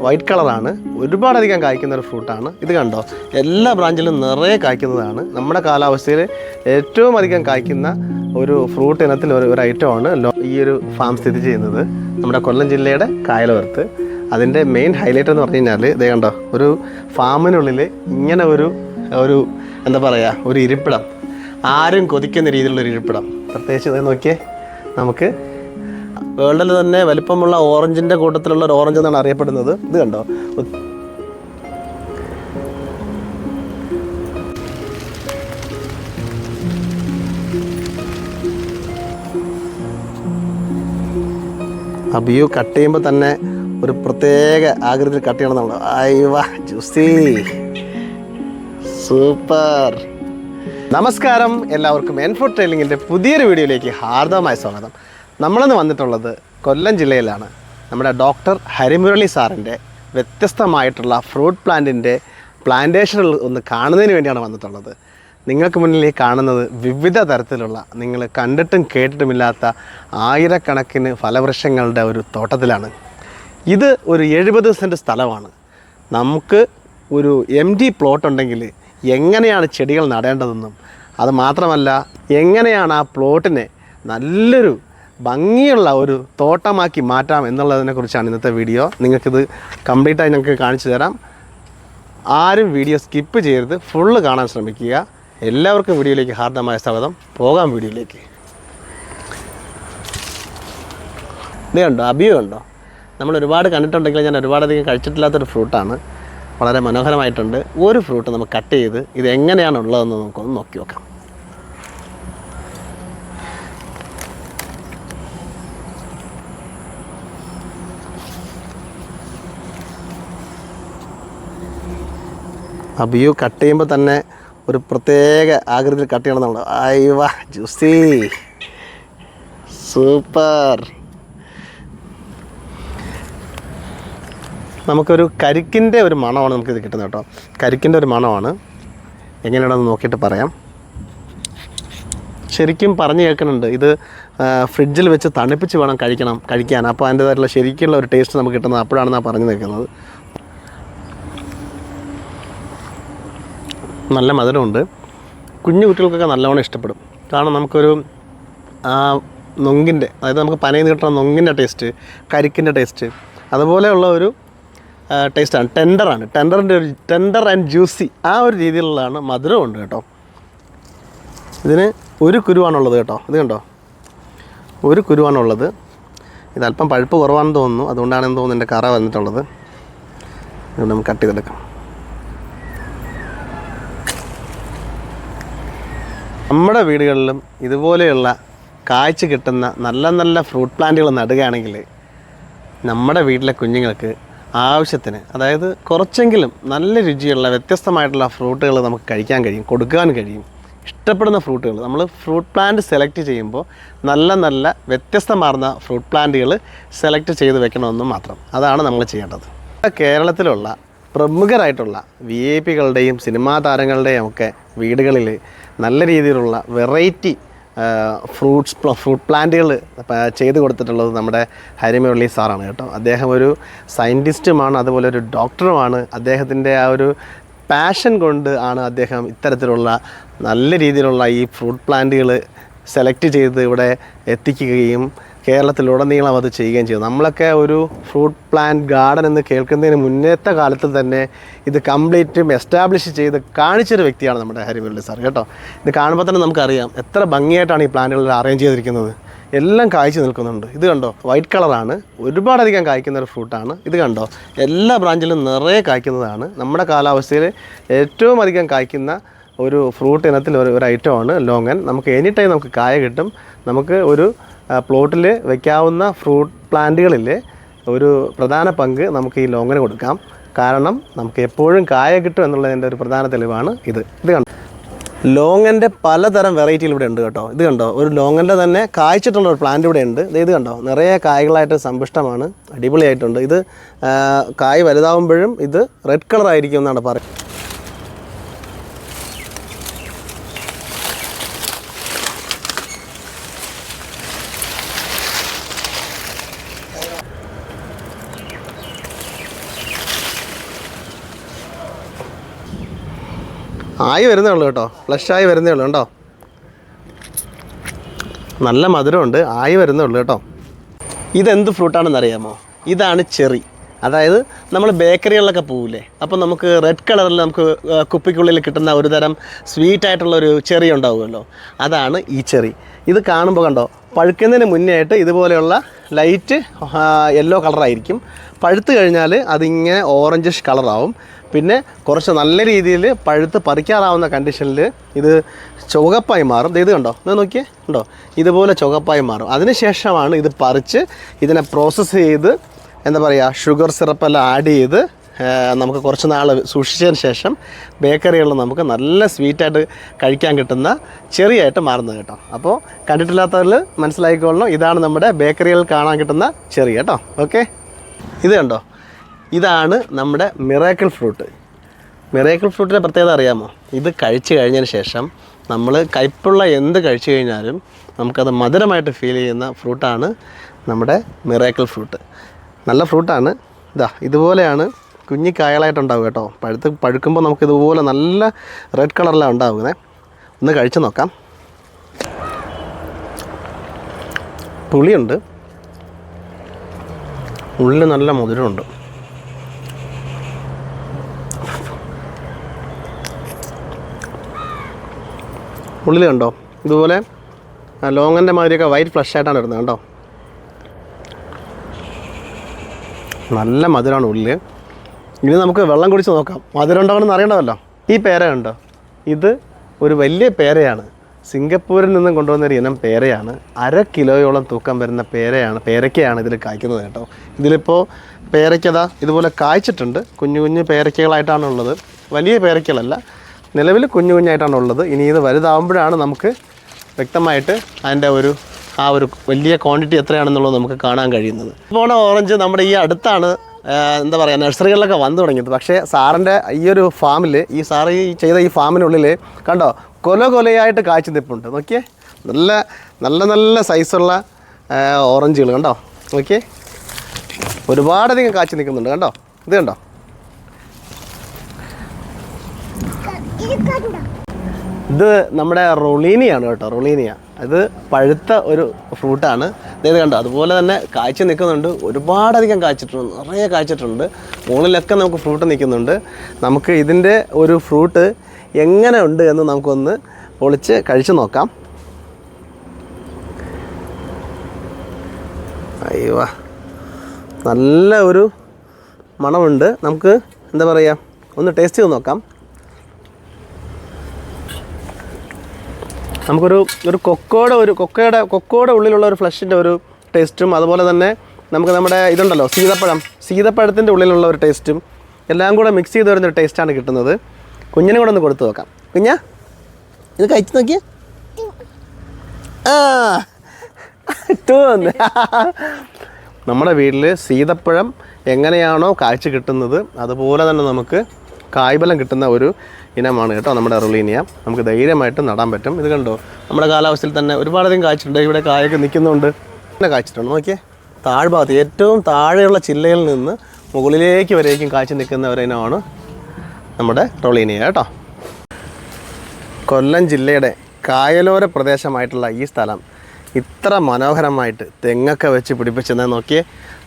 White കളറാണ്. ഒരുപാടധികം കായ്ക്കുന്ന ഒരു ഫ്രൂട്ടാണ്. ഇത് കണ്ടോ? എല്ലാ ബ്രാഞ്ചിലും നിറയെ കായ്ക്കുന്നതാണ്. നമ്മുടെ കാലാവസ്ഥയിൽ ഏറ്റവും അധികം കായ്ക്കുന്ന ഒരു ഫ്രൂട്ട് ഇനത്തിൽ ഒരു ഒരു ഐറ്റമാണ് ഈ ഒരു ഫാം സ്ഥിതി ചെയ്യുന്നത്. നമ്മുടെ കൊല്ലം ജില്ലയുടെ കായലവർത്ത് അതിന്റെ മെയിൻ ഹൈലൈറ്റ് എന്ന് പറഞ്ഞു കഴിഞ്ഞാൽ ഇതേ കണ്ടോ? ഒരു ഫാമിനുള്ളിൽ ഇങ്ങനെ ഒരു ഒരു എന്താ പറയുക ഒരു ഇരിപ്പിടം. ആരും കൊതിക്കുന്ന രീതിയിലുള്ള ഒരു ഇരിപ്പിടം. പ്രത്യേകിച്ച് ഇത് നോക്കിയേ നമുക്ക് വേൾഡിൽ തന്നെ വലിപ്പമുള്ള ഓറഞ്ചിന്റെ കൂട്ടത്തിലുള്ള ഒരു ഓറഞ്ച് എന്നാണ് അറിയപ്പെടുന്നത്. ഇത് കണ്ടോ? അബിയു കട്ട് ചെയ്യുമ്പോൾ തന്നെ ഒരു പ്രത്യേക ആകൃതിയിൽ കട്ട് ചെയ്യണം നമ്മൾ അയ്യവ ജ്യൂസി. സൂപ്പർ. നമസ്കാരം. എല്ലാവർക്കും എൻഫോ ട്രെയിലിങ്ങിന്റെ പുതിയൊരു വീഡിയോയിലേക്ക് ഹാർദവമായ സ്വാഗതം. നമ്മളിന്ന് വന്നിട്ടുള്ളത് കൊല്ലം ജില്ലയിലാണ്. നമ്മുടെ ഡോക്ടർ ഹരിമുരളി സാറിന്റെ വ്യത്യസ്തമായിട്ടുള്ള ഫ്രൂട്ട് പ്ലാന്റിന്റെ പ്ലാന്റേഷൻ ഒന്ന് കാണുന്നതിന് വേണ്ടിയാണ് വന്നിട്ടുള്ളത്. നിങ്ങൾക്ക് മുന്നിൽ ഈ കാണുന്നത് വിവിധ തരത്തിലുള്ള നിങ്ങൾ കണ്ടിട്ടും കേട്ടിട്ടുമില്ലാത്ത ആയിരക്കണക്കിന് ഫലവൃക്ഷങ്ങളുടെ ഒരു തോട്ടത്തിലാണ്. ഇത് ഒരു എഴുപത് സെന്റ് സ്ഥലമാണ്. നമുക്ക് ഒരു എം ഡി പ്ലോട്ട് ഉണ്ടെങ്കിൽ എങ്ങനെയാണ് ചെടികൾ നടേണ്ടതെന്നും അത് മാത്രമല്ല എങ്ങനെയാണ് ആ പ്ലോട്ടിനെ നല്ലൊരു ഭംഗിയുള്ള ഒരു തോട്ടമാക്കി മാറ്റാം എന്നുള്ളതിനെക്കുറിച്ചാണ് ഇന്നത്തെ വീഡിയോ. നിങ്ങൾക്കിത് കംപ്ലീറ്റായി ഞങ്ങൾക്ക് കാണിച്ചു തരാം. ആരും വീഡിയോ സ്കിപ്പ് ചെയ്യരുത്. ഫുള്ള് കാണാൻ ശ്രമിക്കുക. എല്ലാവർക്കും വീഡിയോയിലേക്ക് ഹാർദമായ സ്വാഗതം. പോകാം വീഡിയോയിലേക്ക്. ഇത് കണ്ടോ? അബിയോ കണ്ടോ? നമ്മൾ ഒരുപാട് കണ്ടിട്ടുണ്ടെങ്കിൽ ഞാൻ ഒരുപാടധികം കഴിച്ചിട്ടില്ലാത്തൊരു ഫ്രൂട്ടാണ് വളരെ മനോഹരമായിട്ടുണ്ട്. ഒരു ഫ്രൂട്ട് നമുക്ക് കട്ട് ചെയ്ത് ഇത് എങ്ങനെയാണ് ഉള്ളതെന്ന് നമുക്കൊന്ന് നോക്കി നോക്കാം. അബിയു കട്ട് ചെയ്യുമ്പോൾ തന്നെ ഒരു പ്രത്യേക ആകൃതിയിൽ കട്ട് ചെയ്യണം നമ്മൾ അയ്യവ ജ്യൂസി. സൂപ്പർ. നമുക്കൊരു കരിക്കിന്റെ ഒരു മണമാണ് നമുക്കിത് കിട്ടുന്നത് കേട്ടോ. കരിക്കിന്റെ ഒരു മണമാണ്. എങ്ങനെയാണെന്ന് നോക്കിയിട്ട് പറയാം. ശരിക്കും പറഞ്ഞു കേൾക്കുന്നുണ്ട്. ഇത് ഫ്രിഡ്ജിൽ വെച്ച് തണുപ്പിച്ച് വേണം കഴിക്കണം കഴിക്കാൻ. അപ്പോൾ അതിന്റേതായിട്ടുള്ള ശരിക്കുള്ള ഒരു ടേസ്റ്റ് നമുക്ക് കിട്ടുന്നത് അപ്പോഴാണ് ഞാൻ പറഞ്ഞു നിൽക്കുന്നത്. നല്ല മധുരമുണ്ട്. കുഞ്ഞു കുട്ടികൾക്കൊക്കെ നല്ലവണ്ണം ഇഷ്ടപ്പെടും. കാരണം നമുക്കൊരു ആ നൊങ്കിന്റെ അതായത് നമുക്ക് പനയിൽ നിന്ന് കിട്ടുന്ന നൊങ്കിന്റെ ടേസ്റ്റ് കരിക്കിന്റെ ടേസ്റ്റ് അതുപോലെയുള്ള ഒരു ടേസ്റ്റാണ്. ടെൻഡറാണ്. ടെൻഡറിന്റെ ഒരു ടെൻഡർ ആൻഡ് ജ്യൂസി ആ ഒരു രീതിയിലുള്ളതാണ് മധുരമുണ്ട് കേട്ടോ. ഇതിന് ഒരു കുരുവാണുള്ളത് കേട്ടോ. ഇത് കണ്ടോ? ഒരു കുരുവാണുള്ളത്. ഇത് അല്പം പഴുപ്പ് കുറവാണെന്ന് തോന്നുന്നു. അതുകൊണ്ടാണെന്ന് തോന്നുന്നു എന്റെ കറ വന്നിട്ടുള്ളത്. നമുക്ക് കട്ട് ചെയ്തെടുക്കാം. നമ്മുടെ വീടുകളിലും ഇതുപോലെയുള്ള കാഴ്ച കിട്ടുന്ന നല്ല നല്ല ഫ്രൂട്ട് പ്ലാന്റുകൾ നടുകയാണെങ്കിൽ നമ്മുടെ വീട്ടിലെ കുഞ്ഞുങ്ങൾക്ക് ആവശ്യത്തിന് അതായത് കുറച്ചെങ്കിലും നല്ല രുചിയുള്ള വ്യത്യസ്തമായിട്ടുള്ള ഫ്രൂട്ടുകൾ നമുക്ക് കഴിക്കാൻ കഴിയും കൊടുക്കാൻ കഴിയും. ഇഷ്ടപ്പെടുന്ന ഫ്രൂട്ടുകൾ. നമ്മൾ ഫ്രൂട്ട് പ്ലാന്റ് സെലക്ട് ചെയ്യുമ്പോൾ നല്ല നല്ല വ്യത്യസ്തമാർന്ന ഫ്രൂട്ട് പ്ലാന്റുകൾ സെലക്ട് ചെയ്ത് വെക്കണമെന്ന് മാത്രം. അതാണ് നമ്മൾ ചെയ്യേണ്ടത്. കേരളത്തിലുള്ള പ്രമുഖരായിട്ടുള്ള വി ഐ പികളുടെയും സിനിമാ താരങ്ങളുടെയും ഒക്കെ വീടുകളിൽ നല്ല രീതിയിലുള്ള വെറൈറ്റി ഫ്രൂട്ട്സ് ഫ്രൂട്ട് പ്ലാന്റുകൾ ചെയ്ത് കൊടുത്തിട്ടുള്ളത് നമ്മുടെ ഹരിമുരളി സാറാണ് കേട്ടോ. അദ്ദേഹം ഒരു സയന്റിസ്റ്റുമാണ് അതുപോലെ ഒരു ഡോക്ടറുമാണ്. അദ്ദേഹത്തിന്റെ ആ ഒരു പാഷൻ കൊണ്ട് ആണ് അദ്ദേഹം ഇത്തരത്തിലുള്ള നല്ല രീതിയിലുള്ള ഈ ഫ്രൂട്ട് പ്ലാന്റുകൾ സെലക്ട് ചെയ്ത് ഇവിടെ എത്തിക്കുകയും കേരളത്തിലുടനീളം അത് ചെയ്യുകയും ചെയ്തു. നമ്മളൊക്കെ ഒരു ഫ്രൂട്ട് പ്ലാന്റ് ഗാർഡൻ എന്ന് കേൾക്കുന്നതിന് മുന്നേത്തെ കാലത്ത് തന്നെ ഇത് കംപ്ലീറ്റും എസ്റ്റാബ്ലിഷ് ചെയ്ത് കാണിച്ചൊരു വ്യക്തിയാണ് നമ്മുടെ ഹരിമുരളി സാർ. കേട്ടോ? ഇത് കാണുമ്പോൾ തന്നെ നമുക്കറിയാം എത്ര ഭംഗിയായിട്ടാണ് ഈ പ്ലാന്റുകൾ അറേഞ്ച് ചെയ്തിരിക്കുന്നത്. എല്ലാം കായ്ച്ചു നിൽക്കുന്നുണ്ട്. ഇത് കണ്ടോ? വൈറ്റ് കളറാണ്. ഒരുപാടധികം കായ്ക്കുന്ന ഒരു ഫ്രൂട്ടാണ്. ഇത് കണ്ടോ? എല്ലാ ബ്രാഞ്ചിലും നിറയെ കായ്ക്കുന്നതാണ്. നമ്മുടെ കാലാവസ്ഥയിൽ ഏറ്റവും അധികം കായ്ക്കുന്ന ഒരു ഫ്രൂട്ട് ഇനത്തിൽ ഒരു ഒരു ഐറ്റമാണ് ലോങ്ങൻ നമുക്ക് എനി ടൈം നമുക്ക് കായ കിട്ടും. നമുക്ക് ഒരു പ്ലോട്ടിൽ വയ്ക്കാവുന്ന ഫ്രൂട്ട് പ്ലാന്റുകളിൽ ഒരു പ്രധാന പങ്ക് നമുക്ക് ഈ ലോങ്ങന് കൊടുക്കാം. കാരണം നമുക്ക് എപ്പോഴും കായ കിട്ടും എന്നുള്ളതിന്റെ ഒരു പ്രധാന തെളിവാണ് ഇത്. ഇത് കണ്ടോ? ലോങ്ങന്റെ പലതരം വെറൈറ്റികൾ ഇവിടെ ഉണ്ട് കേട്ടോ. ഇത് കണ്ടോ? ഒരു ലോങ്ങന്റെ തന്നെ കായ്ച്ചിട്ടുള്ള ഒരു പ്ലാന്റ് ഇവിടെ ഉണ്ട്. ഇത് കണ്ടോ? നിറയെ കായകളായിട്ട് സമ്പുഷ്ടമാണ്. അടിപൊളിയായിട്ടുണ്ട്. ഇത് കായ് വലുതാവുമ്പോഴും ഇത് റെഡ് കളറായിരിക്കും എന്നാണ് പറയുന്നത്. ആയി വരുന്നേ ഉള്ളൂ കേട്ടോ. ഫ്ലഷ് ആയി വരുന്നേ ഉള്ളൂ കേട്ടോ നല്ല മധുരമുണ്ട്. ആയി വരുന്നേ ഉള്ളൂ കേട്ടോ. ഇതെന്ത് ഫ്രൂട്ടാണെന്ന് അറിയാമോ ഇതാണ് ചെറി. അതായത് നമ്മൾ ബേക്കറികളിലൊക്കെ പോവില്ലേ? അപ്പോൾ നമുക്ക് റെഡ് കളറിൽ നമുക്ക് കുപ്പിക്കുള്ളിൽ കിട്ടുന്ന ഒരു തരം സ്വീറ്റ് ആയിട്ടുള്ള ഒരു ചെറി ഉണ്ടാവുമല്ലോ. അതാണ് ഈ ചെറി. ഇത് കാണുമ്പോൾ കണ്ടോ? പഴുക്കുന്നതിന് മുന്നേ ആയിട്ട് ഇതുപോലെയുള്ള ലൈറ്റ് യെല്ലോ കളറായിരിക്കും പഴുത്ത് കഴിഞ്ഞാൽ അതിങ്ങനെ ഓറഞ്ചിഷ് കളറാവും പിന്നെ കുറച്ച് നല്ല രീതിയിൽ പഴുത്ത് പറിക്കാറാവുന്ന കണ്ടീഷനിൽ ഇത് ചുവപ്പായി മാറും. ഇത് കണ്ടോ? ഇത് നോക്കിയേ. ഉണ്ടോ ഇതുപോലെ ചുവപ്പായി മാറും. അതിനുശേഷമാണ് ഇത് പറിച്ച് ഇതിനെ പ്രോസസ്സ് ചെയ്ത് എന്താ പറയുക ഷുഗർ സിറപ്പെല്ലാം ആഡ് ചെയ്ത് നമുക്ക് കുറച്ച് നാൾ സൂക്ഷിച്ചതിന് ശേഷം ബേക്കറികളിൽ നമുക്ക് നല്ല സ്വീറ്റായിട്ട് കഴിക്കാൻ കിട്ടുന്ന ചെറിയായിട്ട് മാറുന്നത് കേട്ടോ. അപ്പോൾ കണ്ടിട്ടില്ലാത്തവരിൽ മനസ്സിലാക്കിക്കൊള്ളണം. ഇതാണ് നമ്മുടെ ബേക്കറികളിൽ കാണാൻ കിട്ടുന്ന ചെറിയ കേട്ടോ. ഓക്കെ ഇത് കണ്ടോ? ഇതാണ് നമ്മുടെ മിറാക്കിൾ ഫ്രൂട്ട്. മിറാക്കിൾ ഫ്രൂട്ടിന്റെ പ്രത്യേകത അറിയാമോ? ഇത് കഴിച്ചു കഴിഞ്ഞതിന് ശേഷം നമ്മൾ കയ്പുള്ള എന്ത് കഴിച്ചു കഴിഞ്ഞാലും നമുക്കത് മധുരമായിട്ട് ഫീൽ ചെയ്യുന്ന ഫ്രൂട്ടാണ് നമ്മുടെ മിറാക്കിൾ ഫ്രൂട്ട്. നല്ല ഫ്രൂട്ടാണ്. ഇതാ ഇതുപോലെയാണ് കുഞ്ഞി കായകളായിട്ടുണ്ടാവും കേട്ടോ. പഴുത്ത് പഴുക്കുമ്പോൾ നമുക്ക് ഇതുപോലെ നല്ല റെഡ് കളറിലാണ് ഉണ്ടാവുന്നത് ഒന്ന് കഴിച്ചു നോക്കാം. പുളിയുണ്ട്. ഉള്ളിൽ നല്ല മധുരമുണ്ട്. ഉള്ളിൽ കണ്ടോ? ഇതുപോലെ ലോങ്ങന്റെ മാതിരിയൊക്കെ വൈറ്റ് ഫ്ലഷ് ആയിട്ടാണ് വരുന്നത് കണ്ടോ? നല്ല മധുരമാണ് ഉള്ളിൽ ഇനി നമുക്ക് വെള്ളം കുടിച്ച് നോക്കാം. മധുരം അറിയണമല്ലോ ഈ പേര കണ്ടോ? ഇത് ഒരു വലിയ പേരയാണ്. സിംഗപ്പൂരിൽ നിന്നും കൊണ്ടുവന്ന ഒരു ഇനം പേരയാണ്. അര കിലോയോളം തൂക്കം വരുന്ന പേരയാണ് പേരയ്ക്കയാണ് ഇതിൽ കായ്ക്കുന്നത് കേട്ടോ. ഇതിലിപ്പോൾ പേരയ്ക്കതാ ഇതുപോലെ കായ്ച്ചിട്ടുണ്ട്. കുഞ്ഞു കുഞ്ഞു പേരയ്ക്കകളായിട്ടാണ് ഉള്ളത് വലിയ പേരയ്ക്കകളല്ല നിലവിൽ കുഞ്ഞു കുഞ്ഞായിട്ടാണ് ഉള്ളത്. ഇനി ഇത് വലുതാവുമ്പോഴാണ് നമുക്ക് വ്യക്തമായിട്ട് അതിന്റെ ഒരു ആ ഒരു വലിയ ക്വാണ്ടിറ്റി എത്രയാണെന്നുള്ളത് നമുക്ക് കാണാൻ കഴിയുന്നത്. പോണ ഓറഞ്ച് നമ്മുടെ ഈ അടുത്താണ് എന്താ പറയുക നഴ്സറികളിലൊക്കെ വന്നു തുടങ്ങിയത്. പക്ഷേ സാറിന്റെ ഈ ഒരു ഫാമിൽ ഈ സാറ് ഈ ചെയ്ത ഈ ഫാമിനുള്ളിൽ കണ്ടോ കൊല കൊലയായിട്ട് കാഴ്ച നിൽപ്പുണ്ട്. നോക്കിയേ നല്ല നല്ല നല്ല സൈസുള്ള ഓറഞ്ചുകൾ കണ്ടോ? നോക്കിയേ ഒരുപാടധികം കാഴ്ച നിൽക്കുന്നുണ്ട്. കണ്ടോ? ഇത് കണ്ടോ? ഇത് നമ്മുടെ റൊളീനിയാണ് കേട്ടോ റൊളീനിയ. ഇത് പഴുത്ത ഒരു ഫ്രൂട്ടാണ്. ഇത് കണ്ടോ അതുപോലെ തന്നെ കാഴ്ച നിൽക്കുന്നുണ്ട്. ഒരുപാടധികം കാഴ്ചിട്ടുണ്ട് നിറയെ കാഴ്ചിട്ടുണ്ട്. മുകളിലൊക്കെ നമുക്ക് ഫ്രൂട്ട് നിൽക്കുന്നുണ്ട്. നമുക്ക് ഇതിന്റെ ഒരു ഫ്രൂട്ട് എങ്ങനെ ഉണ്ട് എന്ന് നമുക്കൊന്ന് പൊളിച്ച് കഴിച്ചു നോക്കാം. അയ്യോ നല്ല ഒരു മണമുണ്ട്. നമുക്ക് എന്താ പറയുക ഒന്ന് ടേസ്റ്റ് ചെയ്ത് നോക്കാം. നമുക്കൊരു ഒരു കൊക്കോയുടെ ഒരു കൊക്കയുടെ കൊക്കോയുടെ ഉള്ളിലുള്ള ഒരു ഫ്ലഷിന്റെ ഒരു ടേസ്റ്റും അതുപോലെ തന്നെ നമുക്ക് നമ്മുടെ ഇതുണ്ടല്ലോ സീതപ്പഴം. സീതപ്പഴത്തിന്റെ ഉള്ളിലുള്ള ഒരു ടേസ്റ്റും എല്ലാം കൂടെ മിക്സ് ചെയ്ത് വരുന്നൊരു ടേസ്റ്റാണ് കിട്ടുന്നത്. കുഞ്ഞിനെ കൂടെ ഒന്ന് കൊടുത്തു നോക്കാം. കുഞ്ഞാ ഇത് കഴിച്ചു നോക്കിയേ. ആ ടു നമ്മുടെ വീട്ടിൽ സീതപ്പഴം എങ്ങനെയാണോ കാഴ്ച കിട്ടുന്നത് അതുപോലെ തന്നെ നമുക്ക് കായ്ബലം കിട്ടുന്ന ഒരു ഇനമാണ് കേട്ടോ നമ്മുടെ റൊളീനിയ നമുക്ക് ധൈര്യമായിട്ട് നടാൻ പറ്റും. ഇത് കണ്ടോ? നമ്മുടെ കാലാവസ്ഥയിൽ തന്നെ ഒരുപാടധികം കായ്ച്ചിട്ടുണ്ട് ഇവിടെ കായൊക്കെ നിൽക്കുന്നുണ്ട്. തന്നെ കായ്ച്ചിട്ടുണ്ട് നോക്കിയേ. താഴ്ഭാഗത്ത് ഏറ്റവും താഴെയുള്ള ചില്ലയിൽ നിന്ന് മുകളിലേക്ക് വരേക്കും കാഴ്ച നിൽക്കുന്ന ഒരു ഇനമാണ് നമ്മുടെ റൊളീനിയ കേട്ടോ. കൊല്ലം ജില്ലയുടെ കായലോര പ്രദേശമായിട്ടുള്ള ഈ സ്ഥലം ഇത്ര മനോഹരമായിട്ട് തെങ്ങൊക്കെ വെച്ച് പിടിപ്പിച്ചെന്ന് നോക്കിയേ.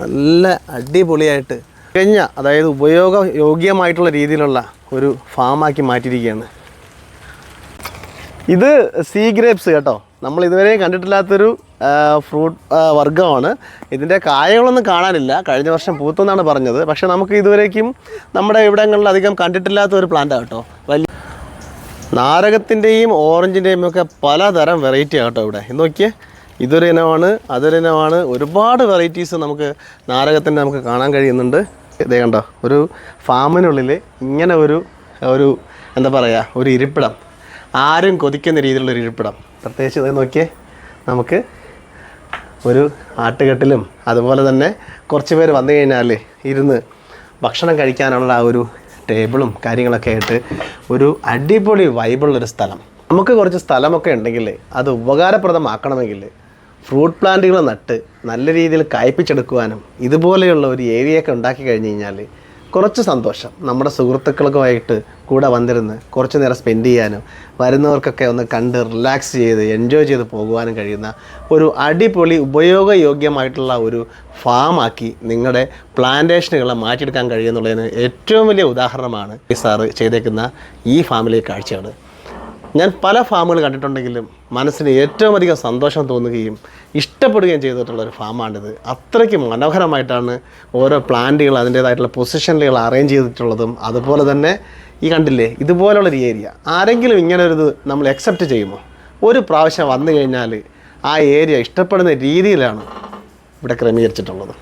നല്ല അടിപൊളിയായിട്ട് കഴിഞ്ഞ അതായത് ഉപയോഗ യോഗ്യമായിട്ടുള്ള രീതിയിലുള്ള ഒരു ഫാമാക്കി മാറ്റിയിരിക്കുകയാണ്. ഇത് സീ ഗ്രേപ്സ് കേട്ടോ. നമ്മൾ ഇതുവരെ കണ്ടിട്ടില്ലാത്തൊരു ഫ്രൂട്ട് വർഗമാണ്. ഇതിന്റെ കായകളൊന്നും കാണാനില്ല. കഴിഞ്ഞ വർഷം പൂത്തെന്നാണ് പറഞ്ഞത്. പക്ഷേ നമുക്ക് ഇതുവരേക്കും നമ്മുടെ ഇവിടങ്ങളിൽ അധികം കണ്ടിട്ടില്ലാത്ത ഒരു പ്ലാന്റാണ് കേട്ടോ. വലിയ നാരകത്തിന്റെയും ഓറഞ്ചിന്റെയും ഒക്കെ പലതരം വെറൈറ്റി ആട്ടോ ഇവിടെ. നോക്കിയേ. ഇതൊരു ഇനമാണ് അതൊരു ഇനമാണ്. ഒരുപാട് വെറൈറ്റീസ് നമുക്ക് നാരകത്തിന്റെ നമുക്ക് കാണാൻ കഴിയുന്നുണ്ട്. ഇതേ കണ്ടോ ഒരു ഫാമിനുള്ളിൽ ഇങ്ങനെ ഒരു ഒരു എന്താ പറയുക ഒരു ഇരിപ്പിടം. ആരും കൊതിക്കുന്ന രീതിയിലുള്ള ഒരു ഇരിപ്പിടം. പ്രത്യേകിച്ച് ഇത് നോക്കിയേ നമുക്ക് ഒരു ആട്ടുകെട്ടിലും അതുപോലെ തന്നെ കുറച്ച് പേര് വന്നു കഴിഞ്ഞാൽ ഇരുന്ന് ഭക്ഷണം കഴിക്കാനുള്ള ആ ഒരു ടേബിളും കാര്യങ്ങളൊക്കെ ആയിട്ട് ഒരു അടിപൊളി വൈബുള്ളൊരു സ്ഥലം. നമുക്ക് കുറച്ച് സ്ഥലമൊക്കെ ഉണ്ടെങ്കിൽ അത് ഉപകാരപ്രദമാക്കണമെങ്കിൽ ഫ്രൂട്ട് പ്ലാന്റുകൾ നട്ട് നല്ല രീതിയിൽ കായ്പിച്ചെടുക്കുവാനും ഇതുപോലെയുള്ള ഒരു ഏരിയയൊക്കെ ഉണ്ടാക്കി കഴിഞ്ഞ് കഴിഞ്ഞാൽ കുറച്ച് സന്തോഷം. നമ്മുടെ സുഹൃത്തുക്കൾക്കുമായിട്ട് കൂടെ വന്നിരുന്ന് കുറച്ച് നേരം സ്പെൻഡ് ചെയ്യാനും വരുന്നവർക്കൊക്കെ ഒന്ന് കണ്ട് റിലാക്സ് ചെയ്ത് എൻജോയ് ചെയ്ത് പോകുവാനും കഴിയുന്ന ഒരു അടിപൊളി ഉപയോഗയോഗ്യമായിട്ടുള്ള ഒരു ഫാമാക്കി നിങ്ങളുടെ പ്ലാന്റേഷനുകളെ മാറ്റിയെടുക്കാൻ കഴിയുമെന്നുള്ളതിന് ഏറ്റവും വലിയ ഉദാഹരണമാണ് ഈ സാറ് ചെയ്തേക്കുന്ന ഈ ഫാമിലെ കാഴ്ചകൾ ഞാൻ പല ഫാമുകൾ കണ്ടിട്ടുണ്ടെങ്കിലും മനസ്സിന് ഏറ്റവും അധികം സന്തോഷം തോന്നുകയും ഇഷ്ടപ്പെടുകയും ചെയ്തിട്ടുള്ള ഒരു ഫാമാണിത്. അത്രയ്ക്ക് മനോഹരമായിട്ടാണ് ഓരോ പ്ലാന്റുകൾ അതിന്റേതായിട്ടുള്ള പൊസിഷനുകൾ അറേഞ്ച് ചെയ്തിട്ടുള്ളതും. അതുപോലെ തന്നെ ഈ കണ്ടില്ലേ ഇതുപോലുള്ളൊരു ഏരിയ. ആരെങ്കിലും ഇങ്ങനെ ഒരു നമ്മൾ അക്സെപ്റ്റ് ചെയ്യുമോ? ഒരു പ്രാവശ്യം വന്നു കഴിഞ്ഞാൽ ആ ഏരിയ ഇഷ്ടപ്പെടുന്ന രീതിയിലാണ് ഇവിടെ ക്രമീകരിച്ചിട്ടുള്ളത്.